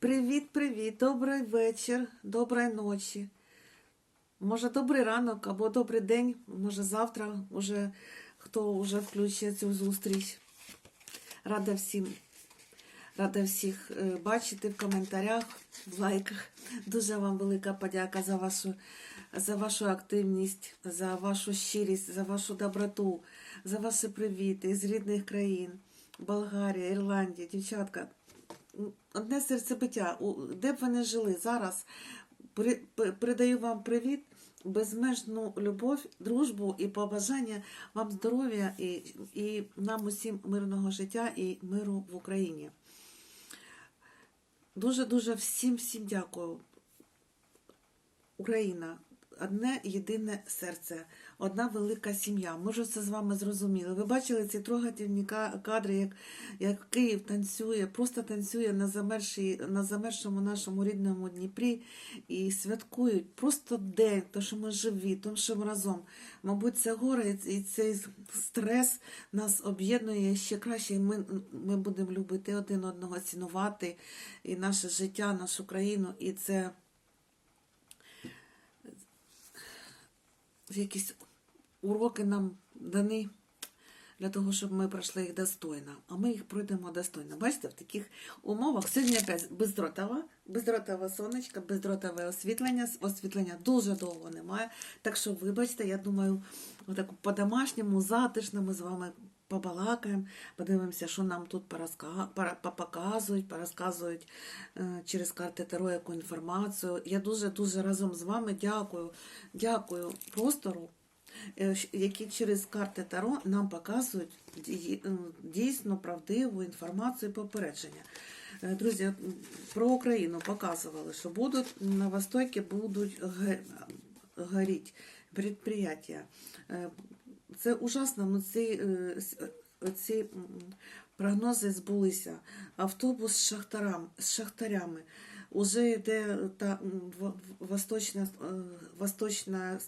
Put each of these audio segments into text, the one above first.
Привіт-привіт, добрий вечір, доброї ночі. Може, добрий ранок або добрий день, може завтра, уже хто вже включить цю зустріч. Рада всім, рада всіх е, бачити в коментарях, в лайках. Дуже вам велика подяка за вашу, за вашу активність, за вашу щирість, за вашу доброту, за ваші привіти з рідних країн. Болгарія, Ірландія, дівчатка, одне серцебиття, де б ви не жили зараз, передаю вам привіт, безмежну любов, дружбу і побажання вам здоров'я і, і нам усім мирного життя і миру в Україні. Дуже-дуже всім всім дякую. Україна. Одне єдине серце, одна велика сім'я. Ми вже це з вами зрозуміли. Ви бачили ці трогательні ка- кадри, як, як Київ танцює, просто танцює на, замершій, на замершому нашому рідному Дніпрі і святкують просто день, то що ми живі, то що ми разом. Мабуть, це горе і цей стрес нас об'єднує ще краще. Ми, ми будемо любити один одного, цінувати і наше життя, нашу країну, і це. якісь уроки нам дані для того, щоб ми пройшли їх достойно. А ми їх пройдемо достойно. Бачите, в таких умовах сьогодні опять бездротова, бездротове сонечко, бездротове освітлення. Освітлення дуже довго немає. Так що, вибачте, я думаю, отак по-домашньому, затишно ми з вами побалакаємо, подивимося, що нам тут показують, порозказують е, через карти Таро яку інформацію. Я дуже-дуже разом з вами дякую, дякую простору, які через карти Таро нам показують дійсно правдиву інформацію попередження. Е, Друзі, про Україну показували, що будуть на Востокі будуть предприятия. Е, Це ужасно, ну ці, е, е, ці прогнози збулися. Автобус з, шахтарам, з шахтарями. Уже йде та восточна, е, восточна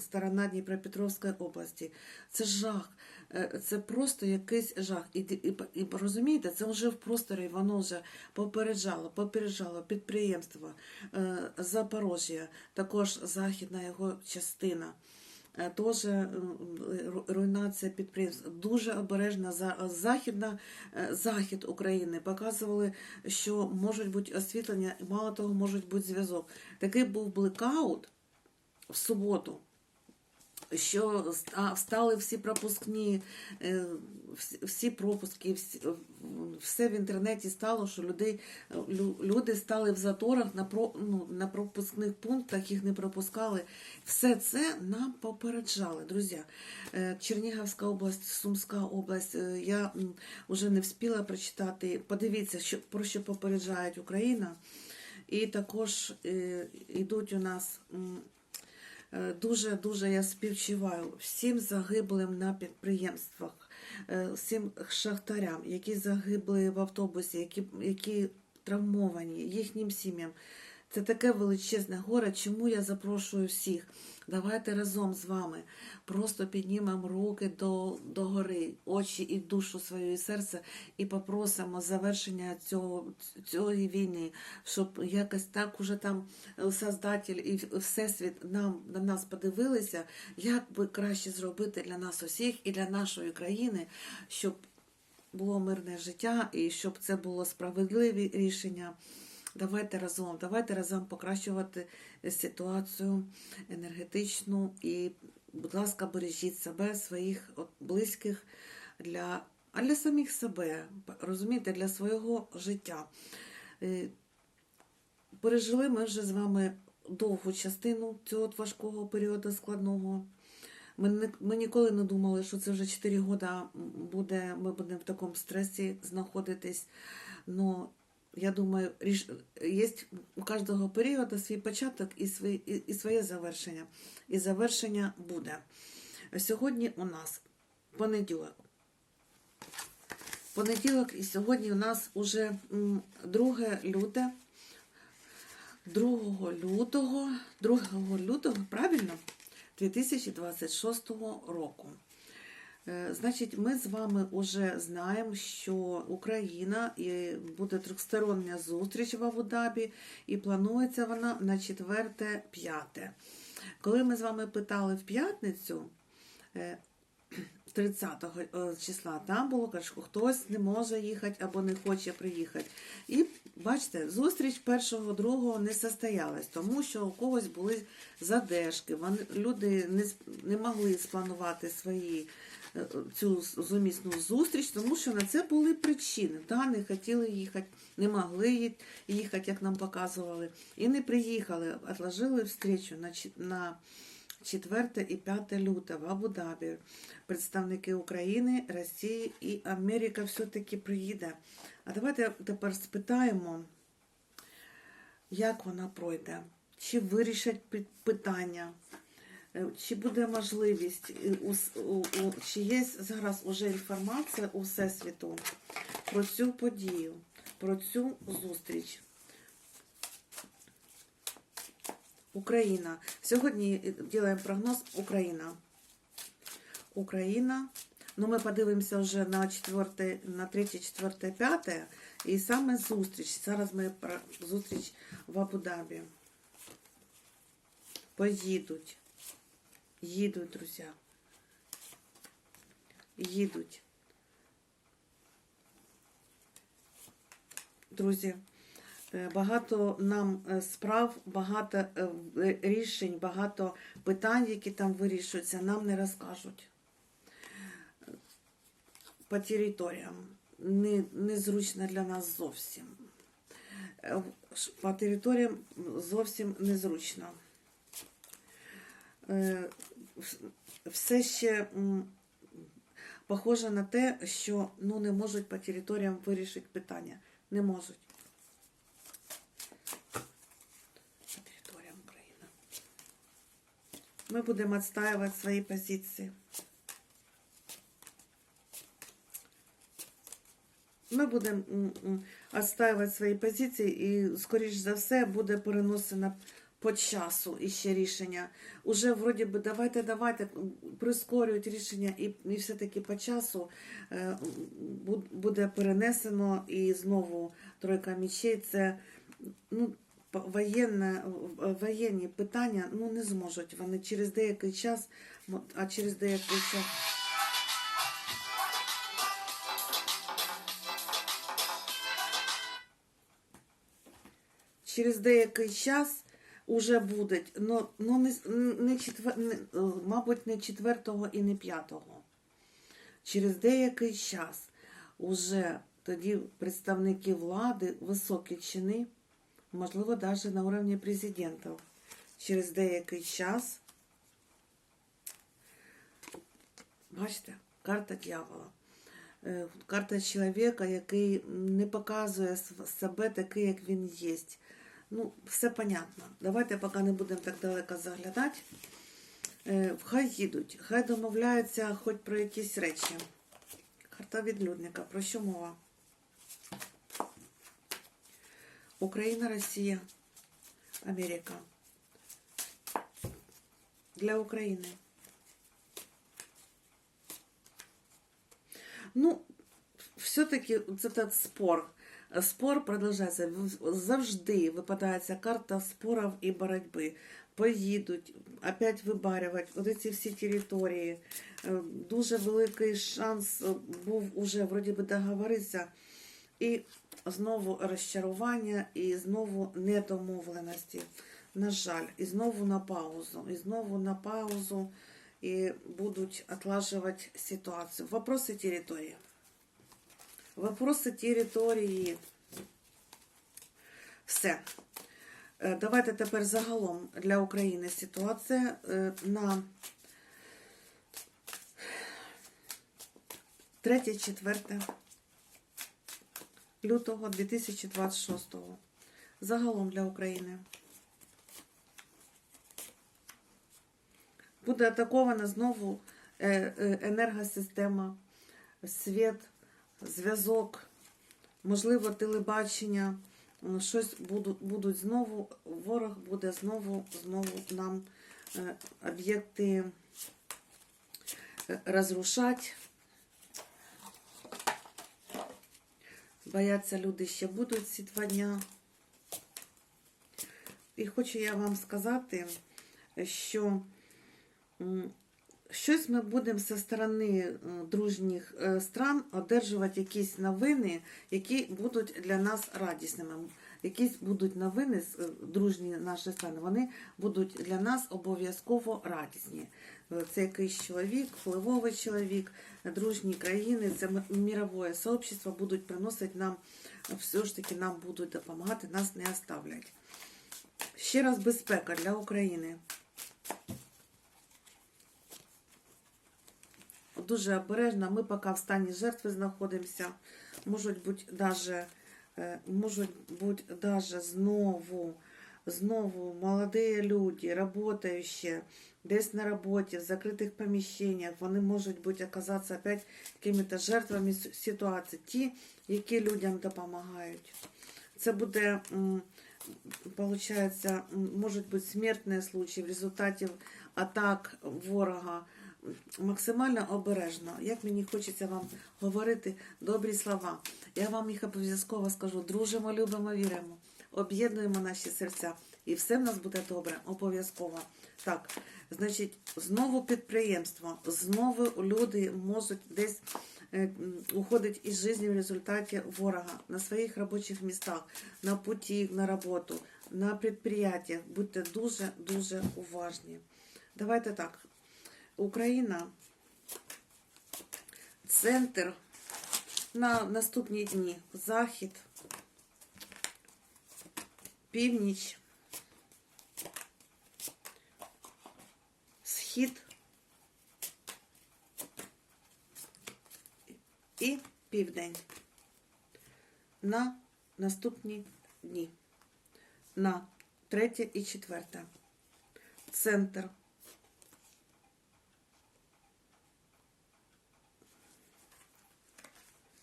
сторона Дніпропетровської області. Це жах. Е, Це просто якийсь жах. І, і, і розумієте, це вже в просторі, воно вже попереджало, попереджало підприємство е, Запорожжя, також західна його частина. Е, Теж руйнація підприємств. Дуже обережна за західна е, захід України. Показували, що можуть бути освітлення, і мало того, можуть бути зв'язок. Такий був блекаут в суботу. Що ста- встали всі пропускні, е, всі- пропуски, всі- все в інтернеті стало, що людей, люди стали в заторах на, про, ну, на пропускних пунктах, їх не пропускали. Все це нам попереджали, друзі. Е, Чернігівська область, Сумська область, е, я вже не встигла прочитати. Подивіться, що, про що попереджають Україна. І також е, йдуть у нас. М, Е, Дуже дуже я співчуваю всім загиблим на підприємствах, е, всім шахтарям, які загибли в автобусі, які, які травмовані, їхнім сім'ям. Це таке величезне горе. Чому я запрошую всіх? Давайте разом з вами просто піднімемо руки до, до гори, очі і душу свою, і серце, і попросимо завершення цього, цієї війни, щоб якось так уже там Создатель і Всесвіт нам на нас подивилися, як би краще зробити для нас усіх і для нашої країни, щоб було мирне життя і щоб це було справедливі рішення. Давайте разом, давайте разом покращувати ситуацію енергетичну і, будь ласка, бережіть себе, своїх близьких для, а для самих себе, розумієте, для свого життя. Е, Пережили ми вже з вами довгу частину цього важкого періоду складного. Ми, ми ніколи не думали, що це вже 4 роки буде, ми будемо в такому стресі знаходитись. Но я думаю, є у кожного періоду свій початок і, свій, і своє завершення. І завершення буде. Сьогодні у нас понеділок. Понеділок і сьогодні у нас уже 2 люте. 2 лютого, 2 лютого, правильно, 2026 року. Е, Значить, ми з вами вже знаємо, що Україна і буде трьохстороння зустріч в Абу-Дабі, і планується вона на 4-5. Коли ми з вами питали в п'ятницю, е, 30 е, числа, там було, каже, що хтось не може їхати або не хоче приїхати. І бачите, зустріч першого, другого не состоялась, тому що у когось були задержки, люди не, могли спланувати свої е, цю зумісну зустріч, тому що на це були причини. Да, не хотіли їхати, не могли їхати, як нам показували, і не приїхали, отложили встречу на, на 4 і 5 лютого в Абу-Дабі. Представники України, Росії і Америка все-таки приїде. А давайте тепер спитаємо, як вона пройде, чи вирішать питання, чи буде можливість, е, чи є зараз уже інформація у Всесвіту про цю подію, про цю зустріч. Україна. Сьогодні робимо прогноз Україна. Україна. Ну, ми подивимося вже на 4, на 3, 4, 5. І саме зустріч. Зараз ми про зустріч в Абу-Дабі. Поїдуть. Їдуть, друзі. Їдуть. Друзі, е, багато нам е, справ, багато е, рішень, багато питань, які там вирішуються, нам не розкажуть. По територіям. Не, незручно для нас зовсім. По територіям зовсім незручно. Е, вс- Все ще похоже на те, що ну, не можуть по територіям вирішити питання. Не можуть. По територіям України. Ми будемо відстаювати свої позиції. Ми будемо відстаювати свої позиції і, скоріш за все, буде переносено по часу іще рішення. Уже вроді би давайте, давайте прискорюють рішення і, і все-таки по часу е, буде перенесено і знову тройка мічей. Це ну, воєнне, воєнні питання ну, не зможуть вони через деякий час, а через деякий час. через деякий час уже буде, ну, ну не, не, четвер, не, мабуть, не 4 і не 5. Через деякий час уже тоді представники влади, високі чини, можливо, навіть на уровні президентів, через деякий час, бачите, карта дьявола. Е, Карта чоловіка, який не показує себе такий, як він є. Ну, все понятно. Давайте поки не будемо так далеко заглядати. Е, Хай їдуть, хай домовляються хоч про якісь речі. Карта відлюдника. Про що мова? Україна, Росія, Америка. Для України. Ну, все-таки этот спор. Спор продовжується. Завжди випадає карта спорів і боротьби. Поїдуть, опять вибарювати от ці всі території. Е, Дуже великий шанс е, був уже вроді би договоритися. І знову розчарування, і знову недомовленості. На жаль, і знову на паузу, і знову на паузу, і будуть отлаживать ситуацію. Вопроси території. Вопроси території. Все. Е, Давайте тепер загалом для України ситуація е, на 3-4 лютого 2026. Загалом для України. Буде атакована знову е, енергосистема, світ, зв'язок, можливо, телебачення, щось будуть, будуть знову, ворог буде знову, знову нам е, об'єкти е, розрушати. Бояться люди ще будуть ці два дня. І хочу я вам сказати, що щось ми будемо зі сторони е, дружніх е, стран одержувати якісь новини, які будуть для нас радісними. Якісь будуть новини з е, дружні наші страни, вони будуть для нас обов'язково радісні. Це якийсь чоловік, впливовий чоловік, дружні країни, це мірове сообщество будуть приносити нам, все ж таки нам будуть допомагати, нас не оставлять. Ще раз безпека для України. Дуже обережно. Ми поки в стані жертви знаходимося. Можуть бути даже, е, можуть бути даже знову, знову молоді люди, работаючі, десь на роботі, в закритих поміщеннях. Вони можуть бути оказатися опять якими-то жертвами ситуації. Ті, які людям допомагають. Це буде, м, можуть бути смертні случаї в результаті атак ворога. Максимально обережно. Як мені хочеться вам говорити добрі слова. Я вам їх обов'язково скажу. Дружимо, любимо, віримо. Об'єднуємо наші серця. І все в нас буде добре, обов'язково. Так, значить, знову підприємство, знову люди можуть десь е, уходить із життя в результаті ворога на своїх робочих містах, на путі на роботу, на підприємствах. Будьте дуже-дуже уважні. Давайте так. Україна, центр на наступні дні. Захід, північ, схід і південь. На наступні дні. На третє і четверте. Центр.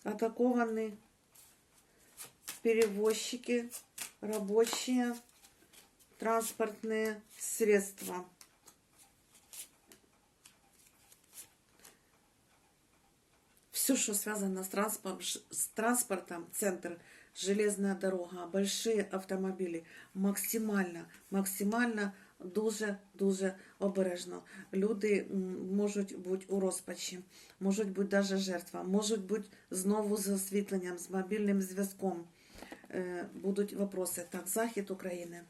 Атакованы перевозчики, рабочие, транспортные средства. Все, что связано с, транспор- с транспортом, центр, железная дорога, большие автомобили, максимально, максимально дуже, дуже обережно. Люди можуть бути у розпачі, можуть бути даже жертва, можуть бути знову з освітленням, з мобільним зв'язком. Е, Будуть вопроси. Так, захід України.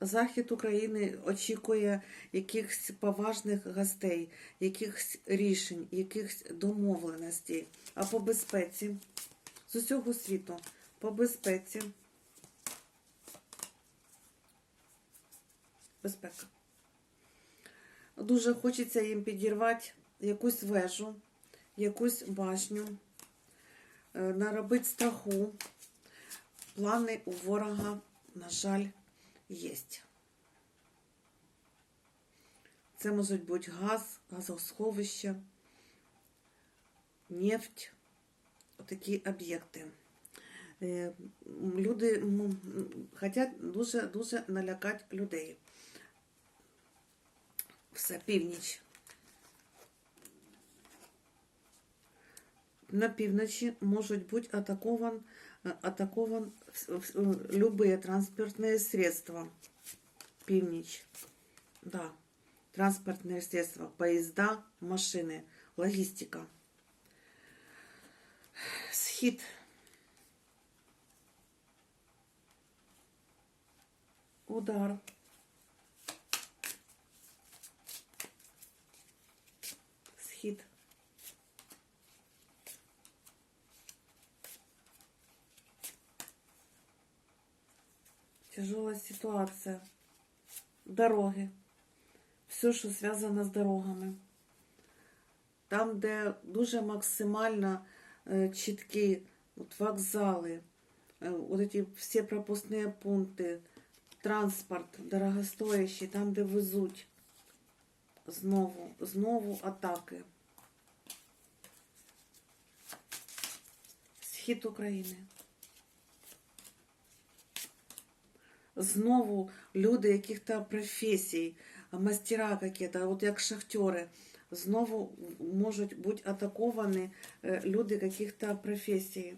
Захід України очікує якихось поважних гостей, якихось рішень, якихось домовленостей. А по безпеці з усього світу, по безпеці. Безпека. Дуже хочеться їм підірвати якусь вежу, якусь башню, е, наробити страху. Плани у ворога, на жаль, є. Це можуть бути газ, газосховище, нефть, такі об'єкти. Е, Люди хочуть дуже-дуже налякати людей. Все, північ. На півночі можуть бути атакован, е, атакован вс- вс- любые транспортные средства. Північ. Да. Транспортные средства, поезда, машини, логістика. Схід. Удар. Тяжелая ситуация. Дороги. Все, що зв'язано з дорогами. Там, де дуже максимально е, чіткі от, вокзали, е, от эти всі пропускні пункти, транспорт дорогостоящий, там, де везуть. Знову, знову атаки. Схід України. Знову люди яких-то професій, мастера какие-то, от як шахтери, знову можуть бути атаковані е, люди каких-то професій.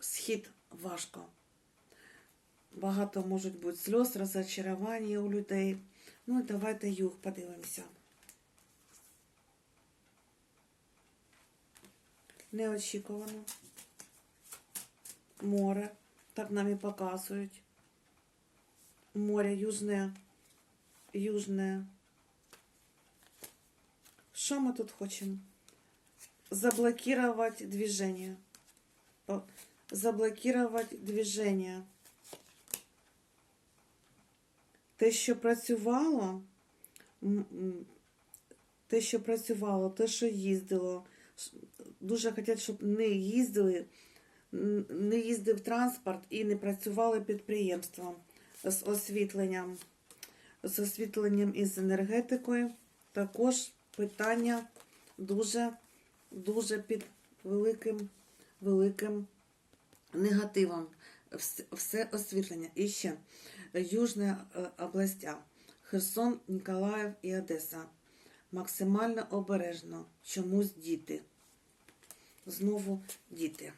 Схід важко. Багато можуть бути сльоз, розочарування у людей. Ну і давайте юг подивимося. Неочікувано. Море. Так нам і показують. Море южне. Южне. Що ми тут хочемо? Заблокировать движение. О, Заблокировать движение. Те, що працювало, те, що працювало, те, що їздило, дуже хочуть, щоб не їздили, не їздив транспорт і не працювали підприємства з освітленням, з освітленням і з енергетикою. Також питання дуже, дуже під великим, великим негативом. Все освітлення. І ще Южна е, областя, Херсон, Ніколаїв і Одеса. Максимально обережно. Чомусь діти. Знову діти.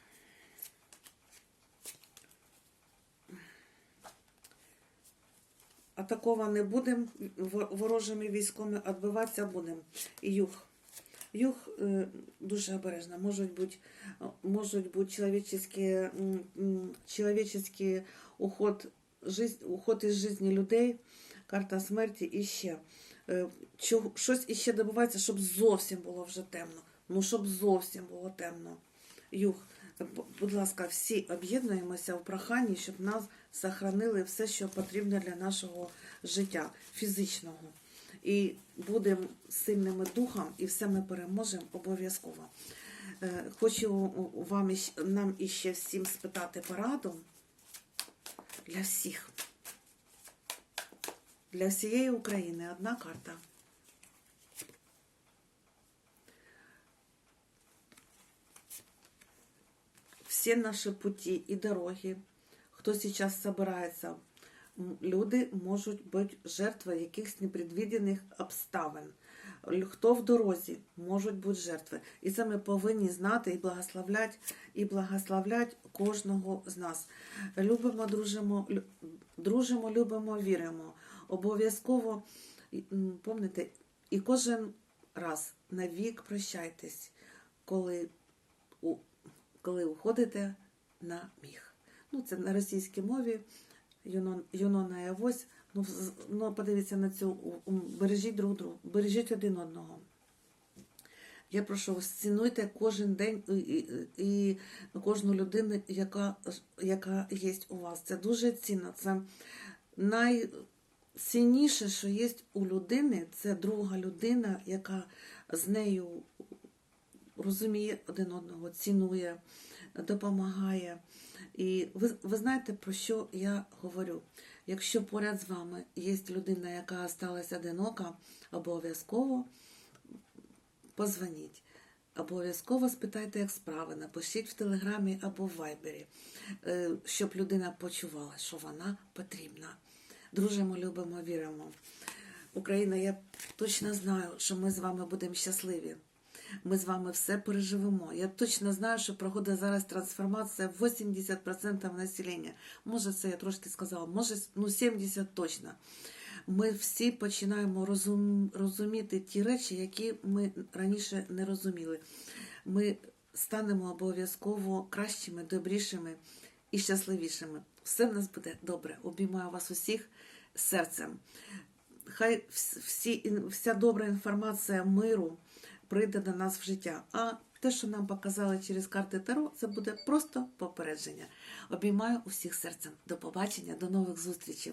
Атакова не будемо ворожими військами, відбиватися будемо. Юг. Юг е, дуже обережно. Можуть бути, можуть бути м, м, уход, жизнь, уход із житті людей, карта смерті і ще. Е, щось іще добувається, щоб зовсім було вже темно. Ну, щоб зовсім було темно. Юг, будь ласка, всі об'єднуємося в проханні, щоб нас сохранили все, що потрібно для нашого життя фізичного. І будемо сильними духом, і все ми переможемо обов'язково. Е, Хочу вам нам іще всім спитати пораду для всіх. Для всієї України одна карта. Все наши пути и дороги, хто сейчас собирається, м, люди можуть бути жертвою якихось непредвідених обставин. Хто в дорозі можуть бути жертви. І це ми повинні знати і благословляти, і благословляти кожного з нас. Любимо, дружимо, дружимо, любимо, віримо. Обов'язково помните, і кожен раз на вік прощайтесь, коли коли уходите на міг. Ну, це на російській мові юнона і. Ну, ну, подивіться на цю, бережіть друг друга, бережіть один одного. Я прошу вас, цінуйте кожен день і, і, і кожну людину, яка, яка є у вас. Це дуже цінно. Це найцінніше, що є у людини, це друга людина, яка з нею розуміє один одного, цінує, допомагає. І ви, ви знаєте, про що я говорю? Якщо поряд з вами є людина, яка сталася одинока, обов'язково позвоніть. Обов'язково спитайте, як справи, напишіть в телеграмі або в вайбері, е, щоб людина почувала, що вона потрібна. Дружимо, любимо, віримо. Україна, я точно знаю, що ми з вами будемо щасливі. Ми з вами все переживемо. Я точно знаю, що проходить зараз трансформація 80% населення. Може, це я трошки сказала, може, ну 70% точно. Ми всі починаємо розум, розуміти ті речі, які ми раніше не розуміли. Ми станемо обов'язково кращими, добрішими і щасливішими. Все в нас буде добре. Обіймаю вас усіх серцем. Хай всі, вся добра інформація миру прийде до нас в життя. А те, що нам показали через карти Таро, це буде просто попередження. Обіймаю усіх серцем. До побачення, до нових зустрічей.